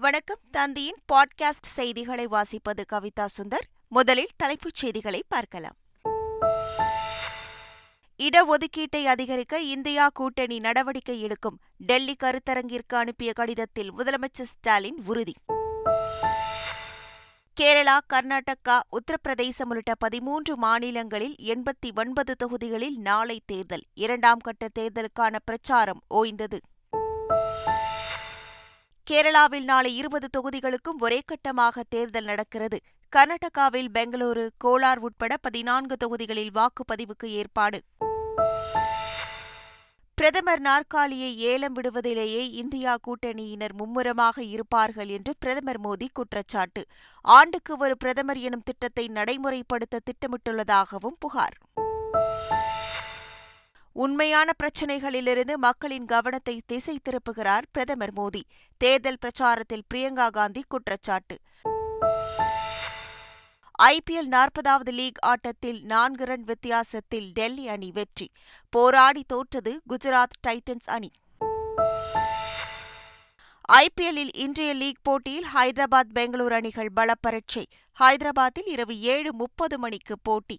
வணக்கம். தந்தியின் பாட்காஸ்ட் செய்திகளை வாசிப்பது கவிதா சுந்தர். முதலில் தலைப்புச் செய்திகளை பார்க்கலாம். இடஒதுக்கீட்டை அதிகரிக்க இந்தியா கூட்டணி நடவடிக்கை எடுக்கும். டெல்லி கருத்தரங்கிற்கு அனுப்பிய கடிதத்தில் முதலமைச்சர் ஸ்டாலின் உறுதி. கேரளா கர்நாடகா உத்தரப்பிரதேசம் உள்ளிட்ட பதிமூன்று மாநிலங்களில் எண்பத்தி ஒன்பது தொகுதிகளில் நாளை தேர்தல். இரண்டாம் கட்ட தேர்தலுக்கான பிரச்சாரம் ஓய்ந்தது. கேரளாவில் நாளை இருபது தொகுதிகளுக்கும் ஒரே கட்டமாக தேர்தல் நடக்கிறது. கர்நாடகாவில் பெங்களூரு கோலார் உட்பட பதினான்கு தொகுதிகளில் வாக்குப்பதிவுக்கு ஏற்பாடு. பிரதமர் நாற்காலியை ஏலம் விடுவதிலேயே இந்தியா கூட்டணியினர் மும்முரமாக இருப்பார்கள் என்று பிரதமர் மோடி குற்றச்சாட்டு. ஆண்டுக்கு ஒரு பிரதமர் எனும் திட்டத்தை நடைமுறைப்படுத்த திட்டமிட்டுள்ளதாகவும் புகார். உண்மையான பிரச்சினைகளிலிருந்து மக்களின் கவனத்தை திசை திருப்புகிறார் பிரதமர் மோடி. தேர்தல் பிரச்சாரத்தில் பிரியங்கா காந்தி குற்றச்சாட்டு. ஐபிஎல் நாற்பதாவது லீக் ஆட்டத்தில் நான்கு ரன் வித்தியாசத்தில் டெல்லி அணி வெற்றி. போராடி தோற்றது குஜராத் டைட்டன்ஸ் அணி. ஐபிஎல்லில் இன்றைய லீக் போட்டியில் ஹைதராபாத் பெங்களூரு அணிகள் பலப்பரட்சை. ஹைதராபாத்தில் இரவு ஏழு முப்பது மணிக்கு போட்டி.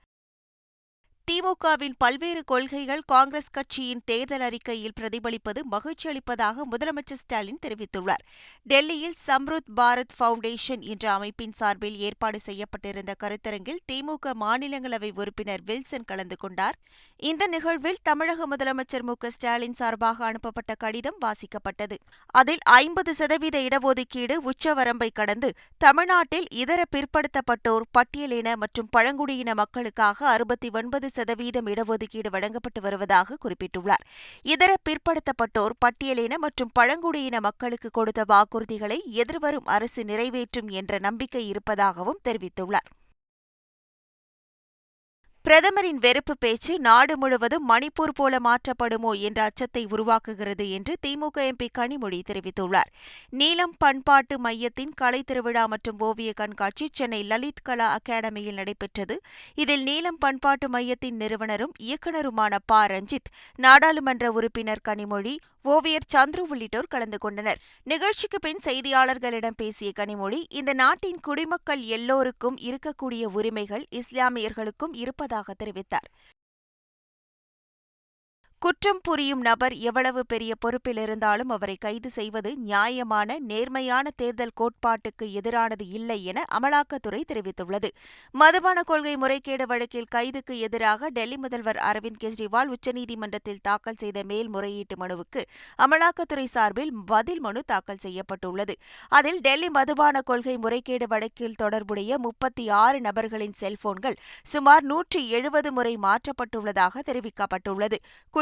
திமுகவின் பல்வேறு கொள்கைகள் காங்கிரஸ் கட்சியின் தேர்தல் அறிக்கையில் பிரதிபலிப்பது மகிழ்ச்சி அளிப்பதாக முதலமைச்சர் ஸ்டாலின் தெரிவித்துள்ளார். டெல்லியில் சம்ருத் பாரத் பவுண்டேஷன் என்ற அமைப்பின் சார்பில் ஏற்பாடு செய்யப்பட்டிருந்த கருத்தரங்கில் திமுக மாநிலங்களவை உறுப்பினர் வில்சன் கலந்து கொண்டார். இந்த நிகழ்வில் தமிழக முதலமைச்சர் மு. ஸ்டாலின் சார்பாக அனுப்பப்பட்ட கடிதம் வாசிக்கப்பட்டது. அதில் ஐம்பது சதவீத இடஒதுக்கீடு உச்சவரம்பை கடந்து தமிழ்நாட்டில் இதர பிற்படுத்தப்பட்டோர் பட்டியலின மற்றும் பழங்குடியின மக்களுக்காக அறுபத்தி ஒன்பது சதவீதம் இடஒதுக்கீடு வழங்கப்பட்டு வருவதாக குறிப்பிட்டுள்ளார். இதர பிற்படுத்தப்பட்டோர் பட்டியலின மற்றும் பழங்குடியின மக்களுக்கு கொடுத்த வாக்குறுதிகளை எதிர்வரும் அரசு நிறைவேற்றும் என்ற நம்பிக்கை இருப்பதாகவும் தெரிவித்துள்ளார். பிரதமரின் வெறுப்பு பேச்சு நாடு முழுவதும் மணிப்பூர் போல மாற்றப்படுமோ என்ற அச்சத்தை உருவாக்குகிறது என்று திமுக எம்பி கனிமொழி தெரிவித்துள்ளார். நீலம் பண்பாட்டு மையத்தின் கலை திருவிழா மற்றும் ஓவிய கண்காட்சி சென்னை லலித் கலா அகாடமியில் நடைபெற்றது. இதில் நீலம் பண்பாட்டு மையத்தின் நிறுவனரும் இயக்குநருமான ப. ரஞ்சித் நாடாளுமன்ற உறுப்பினர் கனிமொழி ஓவியர் சந்துரு உள்ளிட்டோர் கலந்து கொண்டனர். நிகழ்ச்சிக்கு பின் செய்தியாளர்களிடம் பேசிய கனிமொழி இந்த நாட்டின் குடிமக்கள் எல்லோருக்கும் இருக்கக்கூடிய உரிமைகள் இஸ்லாமியர்களுக்கும் இருப்பதாக இருப்பதாக தெரிவித்தார். குற்றம் புரியும் நபர் எவ்வளவு பெரிய பொறுப்பில் இருந்தாலும் அவரை கைது செய்வது நியாயமான நேர்மையான தேர்தல் கோட்பாட்டுக்கு எதிரானது இல்லை என அமலாக்கத்துறை தெரிவித்துள்ளது. மதுபான கொள்கை முறைகேடு வழக்கில் கைதுக்கு எதிராக டெல்லி முதல்வர் அரவிந்த் கெஜ்ரிவால் உச்சநீதிமன்றத்தில் தாக்கல் செய்த மேல்முறையீட்டு மனுவுக்கு அமலாக்கத்துறை சார்பில் பதில் மனு தாக்கல் செய்யப்பட்டுள்ளது. அதில் டெல்லி மதுபான கொள்கை முறைகேடு வழக்கில் தொடர்புடைய முப்பத்தி ஆறு நபர்களின் செல்போன்கள் சுமார் நூற்றி எழுபது முறை மாற்றப்பட்டுள்ளதாக தெரிவிக்கப்பட்டுள்ளது.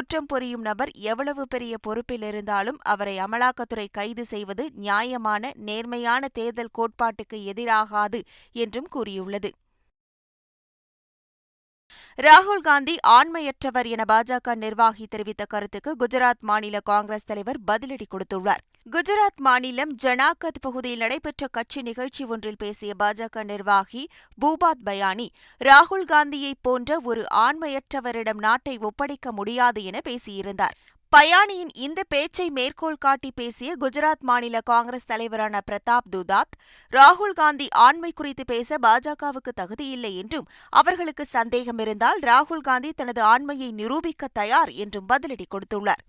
குற்றம் புரியும் நபர் எவ்வளவு பெரிய பொறுப்பில் இருந்தாலும் அவரை அமலாக்கத்துறை கைது செய்வது நியாயமான நேர்மையான தேர்தல் கோட்பாட்டுக்கு எதிராகாது என்றும் கூறியுள்ளது. ராகுல் காந்தி ஆண்மையற்றவர் என பாஜக நிர்வாகி தெரிவித்த கருத்துக்கு குஜராத் மாநில காங்கிரஸ் தலைவர் பதிலடி கொடுத்துள்ளார். குஜராத் மாநிலம் ஜனாகத் பகுதியில் நடைபெற்ற கட்சி நிகழ்ச்சி ஒன்றில் பேசிய பாஜக நிர்வாகி பூபாத் பயானி ராகுல் காந்தியைப் போன்ற ஒரு ஆண்மையற்றவரிடம் நாட்டை ஒப்படைக்க முடியாது என பேசியிருந்தார். பயானியின் இந்த பேச்சை மேற்கோள் காட்டி பேசிய குஜராத் மாநில காங்கிரஸ் தலைவரான பிரதாப் துதாத் ராகுல் காந்தி ஆண்மை குறித்து பேச பாஜகவுக்கு தகுதியில்லை என்றும் அவர்களுக்கு சந்தேகம் இருந்தால் ராகுல் காந்தி தனது ஆண்மையை நிரூபிக்க தயார் என்றும் பதிலடி கொடுத்துள்ளார்.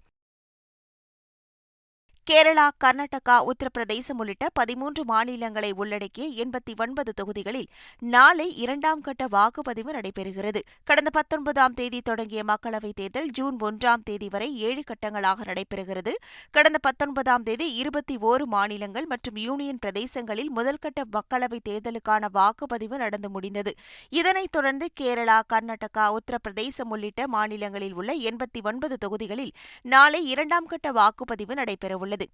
கேரளா கர்நாடகா உத்தரப்பிரதேசம் உள்ளிட்ட பதிமூன்று மாநிலங்களை உள்ளடக்கிய எண்பத்தி ஒன்பது தொகுதிகளில் நாளை இரண்டாம் கட்ட வாக்குப்பதிவு நடைபெறுகிறது. கடந்த பத்தொன்பதாம் தேதி தொடங்கிய மக்களவைத் தேர்தல் ஜூன் ஒன்றாம் தேதி வரை ஏழு கட்டங்களாக நடைபெறுகிறது. கடந்த பத்தொன்பதாம் தேதி இருபத்தி ஓரு மாநிலங்கள் மற்றும் யூனியன் பிரதேசங்களில் முதல்கட்ட மக்களவைத் தேர்தலுக்கான வாக்குப்பதிவு நடந்து முடிந்தது. இதனைத் தொடர்ந்து கேரளா கர்நாடகா உத்தரப்பிரதேசம் உள்ளிட்ட மாநிலங்களில் உள்ள எண்பத்தி ஒன்பது தொகுதிகளில் நாளை இரண்டாம் கட்ட வாக்குப்பதிவு நடைபெறவுள்ளது. Merci.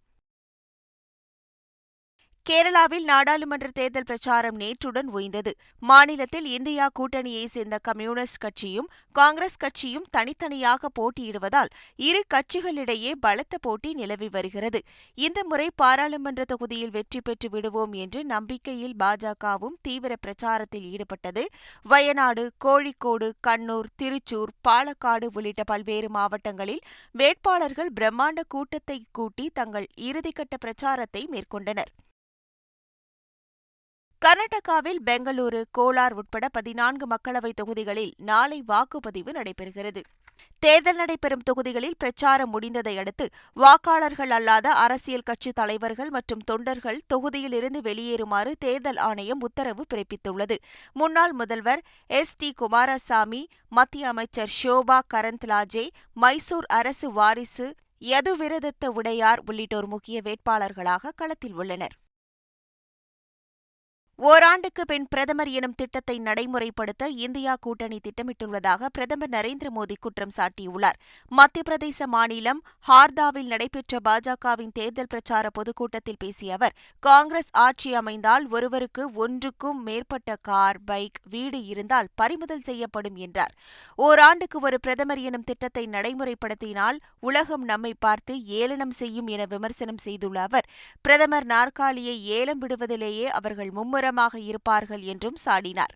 கேரளாவில் நாடாளுமன்ற தேர்தல் பிரச்சாரம் நேற்றுடன் ஓய்ந்தது. மாநிலத்தில் இந்தியா கூட்டணியைச் சேர்ந்த கம்யூனிஸ்ட் கட்சியும் காங்கிரஸ் கட்சியும் தனித்தனியாக போட்டியிடுவதால் இரு கட்சிகளிடையே பலத்த போட்டி நிலவி வருகிறது. இந்த முறை பாராளுமன்ற தொகுதியில் வெற்றி பெற்று விடுவோம் என்று நம்பிக்கையில் பாஜகவும் தீவிர பிரச்சாரத்தில் ஈடுபட்டது. வயநாடு கோழிக்கோடு கண்ணூர் திருச்சூர் பாலக்காடு உள்ளிட்ட பல்வேறு மாவட்டங்களில் வேட்பாளர்கள் பிரம்மாண்ட கூட்டத்தை கூட்டி தங்கள் இறுதிக்கட்ட பிரச்சாரத்தை மேற்கொண்டனர். கர்நாடகாவில் பெங்களூரு கோலார் உட்பட பதினான்கு மக்களவைத் தொகுதிகளில் நாளை வாக்குப்பதிவு நடைபெறுகிறது. தேர்தல் நடைபெறும் தொகுதிகளில் பிரச்சாரம் முடிந்ததை அடுத்து வாக்காளர்கள் அல்லாத அரசியல் கட்சித் தலைவர்கள் மற்றும் தொண்டர்கள் தொகுதியிலிருந்து வெளியேறுமாறு தேர்தல் ஆணையம் உத்தரவு பிறப்பித்துள்ளது. முன்னாள் முதல்வர் எஸ். டி. குமாரசாமி மத்திய அமைச்சர் ஷோபா கரந்த்லாஜே மைசூர் அரசு வாரிசு யதுவிரதத்த உடையார் உள்ளிட்டோர் முக்கிய வேட்பாளர்களாக களத்தில் உள்ளனர். ஓராண்டுக்கு பின் பிரதமர் எனும் திட்டத்தை நடைமுறைப்படுத்த இந்தியா கூட்டணி திட்டமிட்டுள்ளதாக பிரதமர் நரேந்திர மோடி குற்றம் சாட்டியுள்ளார். மத்திய பிரதேச மாநிலம் ஹார்தாவில் நடைபெற்ற பாஜகவின் தேர்தல் பிரச்சார பொதுக்கூட்டத்தில் பேசிய அவர் காங்கிரஸ் ஆட்சி அமைந்தால் ஒருவருக்கு ஒன்றுக்கும் மேற்பட்ட கார் பைக் வீடு இருந்தால் பறிமுதல் செய்யப்படும் என்றார். ஓராண்டுக்கு ஒரு பிரதமர் எனும் திட்டத்தை நடைமுறைப்படுத்தினால் உலகம் நம்மை பார்த்து ஏளனம் செய்யும் என விமர்சனம் செய்துள்ள அவர் பிரதமர் நாற்காலியை ஏலம் விடுவதிலேயே அவர்கள் மும்முர தீவிரமாக இருப்பார்கள் என்றும் சாடினார்.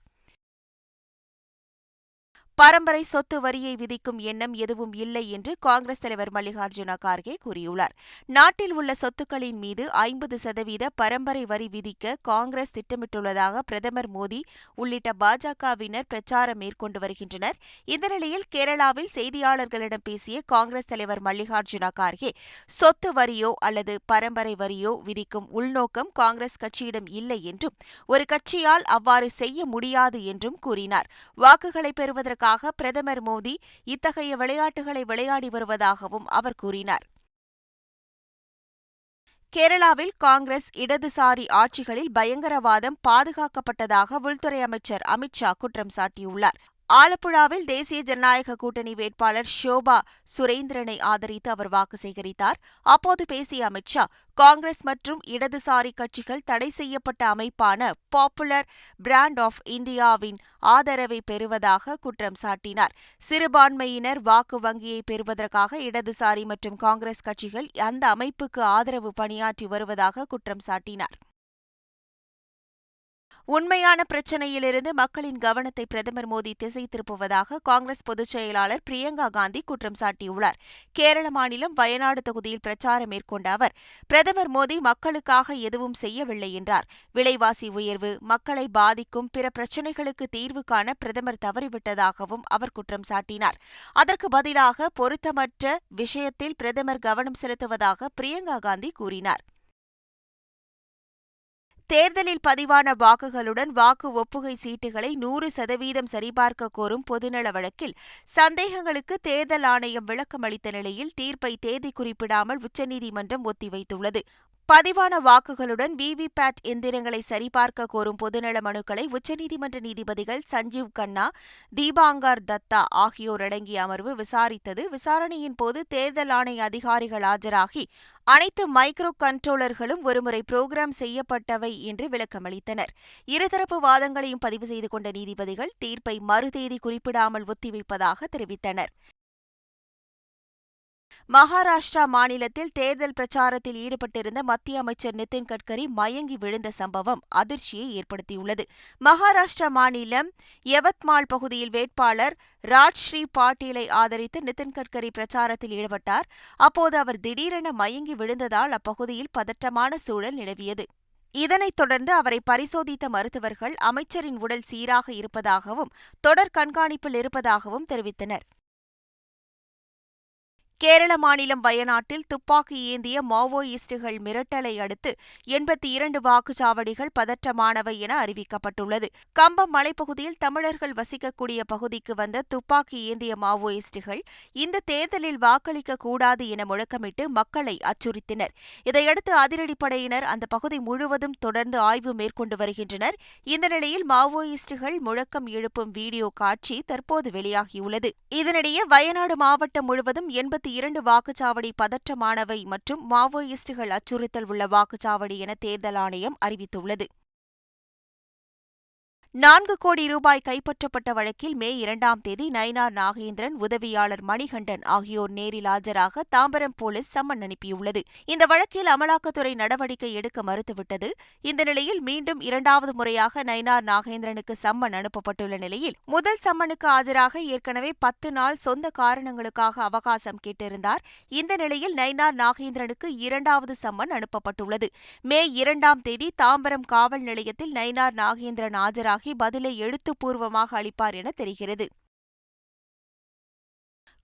பரம்பரை சொத்து வரியை விதிக்கும் எண்ணம் எதுவும் இல்லை என்று காங்கிரஸ் தலைவர் மல்லிகார்ஜுன கார்கே கூறியுள்ளார். நாட்டில் உள்ள சொத்துக்களின் மீது ஐம்பது சதவீத பரம்பரை வரி விதிக்க காங்கிரஸ் திட்டமிட்டுள்ளதாக பிரதமர் மோடி உள்ளிட்ட பாஜகவினர் பிரச்சாரம் மேற்கொண்டு வருகின்றனர். இந்த நிலையில் கேரளாவில் செய்தியாளர்களிடம் பேசிய காங்கிரஸ் தலைவர் மல்லிகார்ஜுன கார்கே சொத்து வரியோ அல்லது பரம்பரை வரியோ விதிக்கும் உள்நோக்கம் காங்கிரஸ் கட்சியிடம் இல்லை என்றும் ஒரு கட்சியால் அவ்வாறு செய்ய முடியாது என்றும் கூறினார். வாக்குகளை பெறுவதற்காக காரணமாக பிரதமர் மோடி இத்தகைய விளையாட்டுகளை விளையாடி வருவதாகவும் அவர் கூறினார். கேரளாவில் காங்கிரஸ் இடதுசாரி ஆட்சிகளில் பயங்கரவாதம் பாதுகாக்கப்பட்டதாக உள்துறை அமைச்சர் அமித் ஷா குற்றம் சாட்டியுள்ளார். ஆலப்புழாவில் தேசிய ஜனநாயக கூட்டணி வேட்பாளர் ஷோபா சுரேந்திரனை ஆதரித்து அவர் வாக்கு சேகரித்தார். அப்போது பேசிய அமித் ஷா காங்கிரஸ் மற்றும் இடதுசாரி கட்சிகள் தடை செய்யப்பட்ட அமைப்பான பாப்புலர் பிராண்ட் ஆஃப் இந்தியாவின் ஆதரவை பெறுவதாக குற்றம் சாட்டினார். சிறுபான்மையினர் வாக்கு வங்கியை பெறுவதற்காக இடதுசாரி மற்றும் காங்கிரஸ் கட்சிகள் அந்த அமைப்புக்கு ஆதரவு பணியாற்றி வருவதாக குற்றம் சாட்டினார். உண்மையான பிரச்சினையிலிருந்து மக்களின் கவனத்தை பிரதமர் மோடி திசை திருப்புவதாக காங்கிரஸ் பொதுச் செயலாளர் பிரியங்கா காந்தி குற்றம் சாட்டியுள்ளார். கேரள மாநிலம் வயநாடு தொகுதியில் பிரச்சாரம் மேற்கொண்ட அவர் பிரதமர் மோடி மக்களுக்காக எதுவும் செய்யவில்லை என்றார். விலைவாசி உயர்வு மக்களை பாதிக்கும் பிற பிரச்சினைகளுக்கு தீர்வு காண பிரதமர் தவறிவிட்டதாகவும் அவர் குற்றம் சாட்டினார். அதற்கு பதிலாக பொருத்தமற்ற விஷயத்தில் பிரதமர் கவனம் செலுத்துவதாக பிரியங்கா காந்தி கூறினார். தேர்தலில் பதிவான வாக்குகளுடன் வாக்கு ஒப்புகை சீட்டுகளை நூறு சதவீதம் சரிபார்க்க கோரும் பொதுநல வழக்கில் சந்தேகங்களுக்கு தேர்தல் ஆணையம் விளக்கமளித்த நிலையில் தீர்ப்பை தேதி குறிப்பிடாமல் உச்சநீதிமன்றம் ஒத்திவைத்துள்ளது. பதிவான வாக்குகளுடன் விவிபேட் எந்திரங்களை சரிபார்க்க கோரும் பொதுநல மனுக்களை உச்சநீதிமன்ற நீதிபதிகள் சஞ்சீவ் கண்ணா தீபாங்கர் தத்தா ஆகியோர் அடங்கிய அமர்வு விசாரித்தது. விசாரணையின் போது தேர்தல் ஆணைய அதிகாரிகள் ஆஜராகி அனைத்து மைக்ரோ கண்ட்ரோலர்களும் ஒருமுறை புரோகிராம் செய்யப்பட்டவை என்று விளக்கமளித்தனர். இருதரப்பு வாதங்களையும் பதிவு செய்து கொண்ட நீதிபதிகள் தீர்ப்பை மறுதேதி குறிப்பிடாமல் ஒத்திவைப்பதாக தெரிவித்தனர். மகாராஷ்டிரா மாநிலத்தில் தேர்தல் பிரச்சாரத்தில் ஈடுபட்டிருந்த மத்திய அமைச்சர் நிதின் கட்கரி மயங்கி விழுந்த சம்பவம் அதிர்ச்சியை ஏற்படுத்தியுள்ளது. மகாராஷ்டிரா மாநிலம் யவத்மால் பகுதியில் வேட்பாளர் ராஜ்ஸ்ரீ பாட்டீலை ஆதரித்து நிதின் கட்கரி பிரச்சாரத்தில் ஈடுபட்டார். அப்போது அவர் திடீரென மயங்கி விழுந்ததால் அப்பகுதியில் பதற்றமான சூழல் நிலவியது. இதனைத் தொடர்ந்து அவரை பரிசோதித்த மருத்துவர்கள் அமைச்சரின் உடல் சீராக இருப்பதாகவும் தொடர் கண்காணிப்பில் இருப்பதாகவும் தெரிவித்தனர். கேரள மாநிலம் வயநாட்டில் துப்பாக்கி ஏந்திய மாவோயிஸ்டுகள் மிரட்டலை அடுத்து எண்பத்தி இரண்டு வாக்குச்சாவடிகள் பதற்றமானவை என அறிவிக்கப்பட்டுள்ளது. கம்பம் மலைப்பகுதியில் தமிழர்கள் வசிக்கக்கூடிய பகுதிக்கு வந்த துப்பாக்கி ஏந்திய மாவோயிஸ்டுகள் இந்த தேர்தலில் வாக்களிக்க கூடாது என முழக்கமிட்டு மக்களை அச்சுறுத்தினர். இதையடுத்து அதிரடிப்படையினர் அந்த பகுதி முழுவதும் தொடர்ந்து ஆய்வு மேற்கொண்டு வருகின்றனர். இந்த நிலையில் மாவோயிஸ்டுகள் முழக்கம் எழுப்பும் வீடியோ காட்சி தற்போது வெளியாகியுள்ளது. இதனிடையே வயநாடு மாவட்டம் முழுவதும் எண்பத்தி இருபத்தி இரண்டு வாக்குச்சாவடி பதற்றமானவை மற்றும் மாவோயிஸ்டுகள் அச்சுறுத்தல் உள்ள வாக்குச்சாவடி என தேர்தல் ஆணையம் அறிவித்துள்ளது. நான்கு கோடி ரூபாய் கைப்பற்றப்பட்ட வழக்கில் மே இரண்டாம் தேதி நயினார் நாகேந்திரன் உதவியாளர் மணிகண்டன் ஆகியோர் நேரில் ஆஜராக தாம்பரம் போலீஸ் சம்மன் அனுப்பியுள்ளது. இந்த வழக்கில் அமலாக்கத்துறை நடவடிக்கை எடுக்க மறுத்துவிட்டது. இந்த நிலையில் மீண்டும் இரண்டாவது முறையாக நயினார் நாகேந்திரனுக்கு சம்மன் அனுப்பப்பட்டுள்ள நிலையில் முதல் சம்மனுக்கு ஆஜராக ஏற்கனவே பத்து நாள் சொந்த காரணங்களுக்காக அவகாசம் கேட்டிருந்தார். இந்த நிலையில் நயினார் நாகேந்திரனுக்கு இரண்டாவது சம்மன் அனுப்பப்பட்டுள்ளது. மே இரண்டாம் தேதி தாம்பரம் காவல் நிலையத்தில் நயினார் நாகேந்திரன் ஆஜராக பதிலை எழுத்துப்பூர்வமாக அளிப்பார் என தெரிகிறது.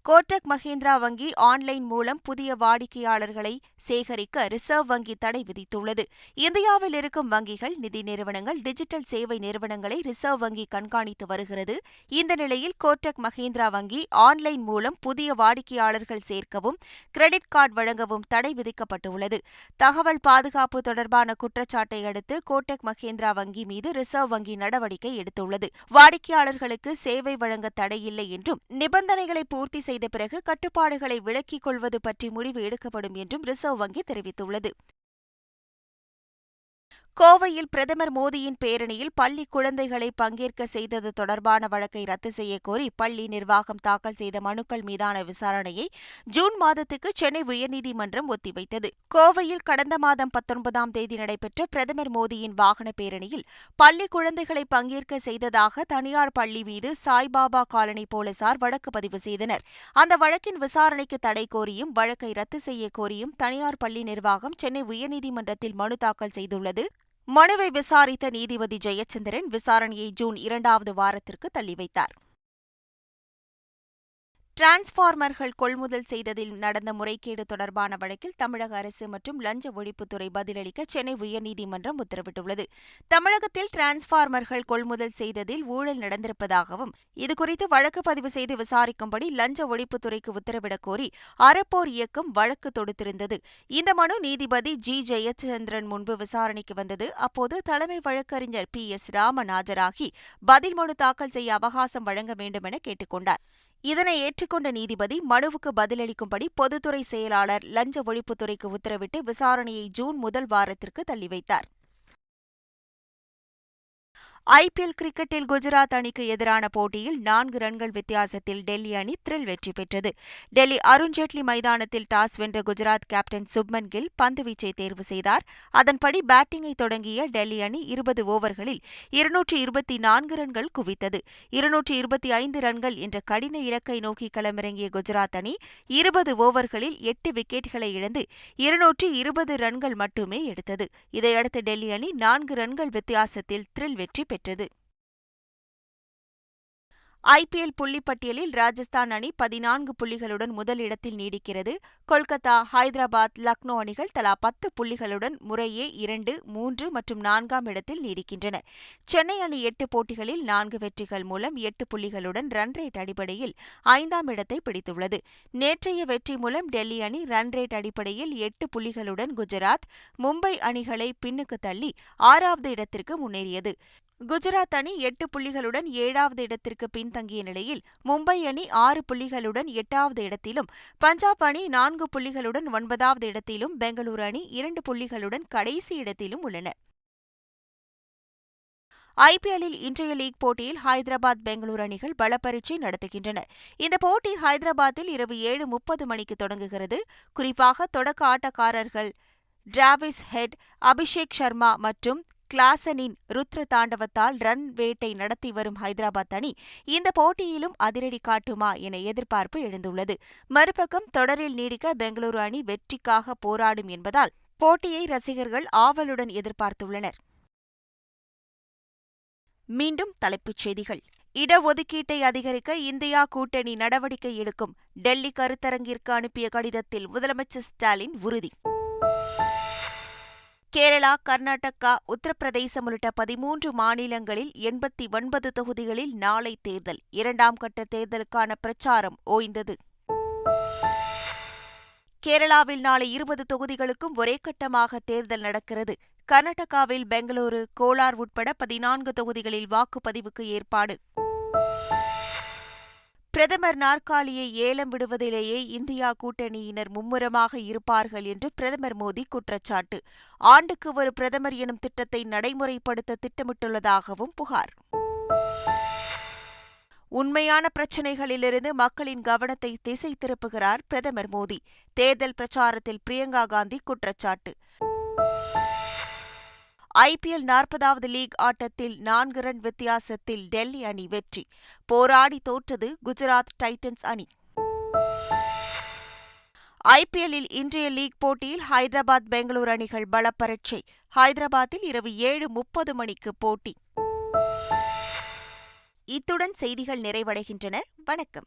கோட்டக் மஹேந்திரா வங்கி ஆன்லைன் மூலம் புதிய வாடிக்கையாளர்களை சேகரிக்க ரிசர்வ் வங்கி தடை விதித்துள்ளது. இந்தியாவில் இருக்கும் வங்கிகள் நிதி நிறுவனங்கள் டிஜிட்டல் சேவை நிறுவனங்களை ரிசர்வ் வங்கி கண்காணித்து வருகிறது. இந்த நிலையில் கோட்டக் மஹேந்திரா வங்கி ஆன்லைன் மூலம் புதிய வாடிக்கையாளர்கள் சேர்க்கவும் கிரெடிட் கார்டு வழங்கவும் தடை விதிக்கப்பட்டுள்ளது. தகவல் பாதுகாப்பு தொடர்பான குற்றச்சாட்டை அடுத்து கோட்டக் மஹேந்திரா வங்கி மீது ரிசர்வ் வங்கி நடவடிக்கை எடுத்துள்ளது. வாடிக்கையாளர்களுக்கு சேவை வழங்க தடையில்லை என்றும் நிபந்தனைகளை பூர்த்தி செய்ய செய்த பிறகு கட்டுப்பாடுகளை விலக்கிக் கொள்வது பற்றி முடிவு எடுக்கப்படும் என்றும் ரிசர்வ் வங்கி தெரிவித்துள்ளது. கோவையில் பிரதமர் மோடியின் பேரணியில் பள்ளி குழந்தைகளை பங்கேற்க செய்தது தொடர்பான வழக்கை ரத்து செய்யக்கோரி பள்ளி நிர்வாகம் தாக்கல் செய்த மனுக்கள் மீதான விசாரணையை ஜூன் மாதத்துக்கு சென்னை உயர்நீதிமன்றம் ஒத்திவைத்தது. கோவையில் கடந்த மாதம் பத்தொன்பதாம் தேதி நடைபெற்ற பிரதமர் மோடியின் வாகன பேரணியில் பள்ளி குழந்தைகளை பங்கேற்க செய்ததாக தனியார் பள்ளி மீது சாய்பாபா காலனி போலீசார் வழக்கு பதிவு செய்தனர். அந்த வழக்கின் விசாரணைக்கு தடை கோரியும் வழக்கை ரத்து செய்ய கோரியும் தனியார் பள்ளி நிர்வாகம் சென்னை உயர்நீதிமன்றத்தில் மனு தாக்கல் செய்துள்ளது. மனுவை விசாரித்த நீதிபதி ஜெயச்சந்திரன் விசாரணையை ஜூன் இரண்டாவது வாரத்திற்கு தள்ளி வைத்தார். டிரான்ஸ்ஃபார்மர்கள் கொள்முதல் செய்ததில் நடந்த முறைகேடு தொடர்பான வழக்கில் தமிழக அரசு மற்றும் லஞ்ச ஒழிப்புத்துறை பதிலளிக்க சென்னை உயர்நீதிமன்றம் உத்தரவிட்டுள்ளது. தமிழகத்தில் டிரான்ஸ்ஃபார்மர்கள் கொள்முதல் செய்ததில் ஊழல் நடந்திருப்பதாகவும் இதுகுறித்து வழக்கு பதிவு செய்து விசாரிக்கும்படி லஞ்ச ஒழிப்புத்துறைக்கு உத்தரவிடக் கோரி அறப்போர் இயக்கம் வழக்கு தொடுத்திருந்தது. இந்த மனு நீதிபதி ஜி. ஜெயச்சந்திரன் முன்பு விசாரணைக்கு வந்தது. அப்போது தலைமை வழக்கறிஞர் பி. எஸ். ராமன் ஆஜராகி பதில் மனு தாக்கல் செய்ய அவகாசம் வழங்க வேண்டும் என இதனை ஏற்றுக்கொண்ட நீதிபதி மனுவுக்கு பதிலளிக்கும்படி பொதுத்துறை செயலாளர் லஞ்ச ஒழிப்புத்துறைக்கு உத்தரவிட்டு விசாரணையை ஜூன் முதல் வாரத்திற்கு தள்ளி வைத்தார். ஐபிஎல் கிரிக்கெட்டில் குஜராத் அணிக்கு எதிரான போட்டியில் நான்கு ரன்கள் வித்தியாசத்தில் டெல்லி அணி த்ரில் வெற்றி பெற்றது. டெல்லி அருண்ஜேட்லி மைதானத்தில் டாஸ் வென்ற குஜராத் கேப்டன் சுப்மன் கில் பந்துவீச்சை தேர்வு செய்தார். அதன்படி பேட்டிங்கை தொடங்கிய டெல்லி அணி இருபது ஓவர்களில் இருநூற்றி இருபத்தி நான்கு ரன்கள் குவித்தது. இருநூற்றி இருபத்தி ஐந்து ரன்கள் என்ற கடின இலக்கை நோக்கி களமிறங்கிய குஜராத் அணி இருபது ஓவர்களில் எட்டு விக்கெட்டுகளை இழந்து இருநூற்றி இருபது ரன்கள் மட்டுமே எடுத்தது. இதையடுத்து டெல்லி அணி நான்கு ரன்கள் வித்தியாசத்தில் த்ரில் வெற்றி பெற்றது. ஐபிஎல் புள்ளிப்பட்டியலில் ராஜஸ்தான் அணி பதினான்கு புள்ளிகளுடன் முதலிடத்தில் நீடிக்கிறது. கொல்கத்தா ஹைதராபாத் லக்னோ அணிகள் தலா பத்து புள்ளிகளுடன் முறையே இரண்டு மூன்று மற்றும் நான்காம் இடத்தில் நீடிக்கின்றன. சென்னை அணி எட்டு போட்டிகளில் நான்கு வெற்றிகள் மூலம் எட்டு புள்ளிகளுடன் ரன் ரேட் அடிப்படையில் ஐந்தாம் இடத்தை பிடித்துள்ளது. நேற்றைய வெற்றி மூலம் டெல்லி அணி ரன் ரேட் அடிப்படையில் எட்டு புள்ளிகளுடன் குஜராத் மும்பை அணிகளை பின்னுக்கு தள்ளி ஆறாவது இடத்திற்கு முன்னேறியது. குஜராத் அணி எட்டு புள்ளிகளுடன் ஏழாவது இடத்திற்கு பின்தங்கிய நிலையில் மும்பை அணி ஆறு புள்ளிகளுடன் எட்டாவது இடத்திலும் பஞ்சாப் அணி நான்கு புள்ளிகளுடன் ஒன்பதாவது இடத்திலும் பெங்களூரு அணி இரண்டு புள்ளிகளுடன் கடைசி இடத்திலும் உள்ளன. ஐபிஎல்லில் இன்றைய லீக் போட்டியில் ஹைதராபாத் பெங்களூரு அணிகள் பலப்பரீட்சை நடத்துகின்றன. இந்த போட்டி ஹைதராபாத்தில் இரவு ஏழு முப்பது மணிக்கு தொடங்குகிறது. குறிப்பாக தொடக்க ஆட்டக்காரர்கள் டிராவிஸ் ஹெட் அபிஷேக் சர்மா மற்றும் கிளாசனின் ருத்ர தாண்டவத்தால் ரன் வேட்டை நடத்தி வரும் ஹைதராபாத் அணி இந்த போட்டியிலும் அதிரடி காட்டுமா என எதிர்பார்ப்பு எழுந்துள்ளது. மறுபக்கம் தொடரில் நீடிக்க பெங்களூரு அணி வெற்றிக்காக போராடும் என்பதால் போட்டியை ரசிகர்கள் ஆவலுடன் எதிர்பார்த்துள்ளனர். மீண்டும் தலைப்புச் செய்திகள். இடஒதுக்கீட்டை அதிகரிக்க இந்தியா கூட்டணி நடவடிக்கை எடுக்கும். டெல்லி கருத்தரங்கிற்கு அனுப்பிய கடிதத்தில் முதலமைச்சர் ஸ்டாலின் உறுதி. கேரளா கர்நாடகா உத்தரப்பிரதேசம் உள்ளிட்ட பதிமூன்று மாநிலங்களில் எண்பத்தி ஒன்பது தொகுதிகளில் நாளை தேர்தல். இரண்டாம் கட்ட தேர்தலுக்கான பிரச்சாரம் ஓய்ந்தது. கேரளாவில் நாளை இருபது தொகுதிகளுக்கும் ஒரே கட்டமாக தேர்தல் நடக்கிறது. கர்நாடகாவில் பெங்களூரு கோலார் உட்பட பதினான்கு தொகுதிகளில் வாக்குப்பதிவுக்கு ஏற்பாடு. பிரதமர் நாற்காலியை ஏலம் விடுவதிலேயே இந்தியா கூட்டணியினர் மும்முரமாக இருப்பார்கள் என்று பிரதமர் மோடி குற்றச்சாட்டு. ஆண்டுக்கு ஒரு பிரதமர் எனும் திட்டத்தை நடைமுறைப்படுத்த திட்டமிட்டுள்ளதாகவும் புகார். உண்மையான பிரச்சினைகளிலிருந்து மக்களின் கவனத்தை திசை திருப்புகிறார் பிரதமர் மோடி. தேர்தல் பிரச்சாரத்தில் பிரியங்கா காந்தி குற்றச்சாட்டு. ஐபிஎல் நாற்பதாவது லீக் ஆட்டத்தில் நான்கு ரன் வித்தியாசத்தில் டெல்லி அணி வெற்றி. போராடி தோற்றது குஜராத் டைட்டன்ஸ் அணி. ஐபிஎல்லில் இன்றைய லீக் போட்டியில் ஹைதராபாத் பெங்களூரு அணிகள் பலப்பரட்சை. ஹைதராபாத்தில் இரவு ஏழு முப்பது மணிக்கு போட்டி. இத்துடன் செய்திகள் நிறைவடைகின்றன. வணக்கம்.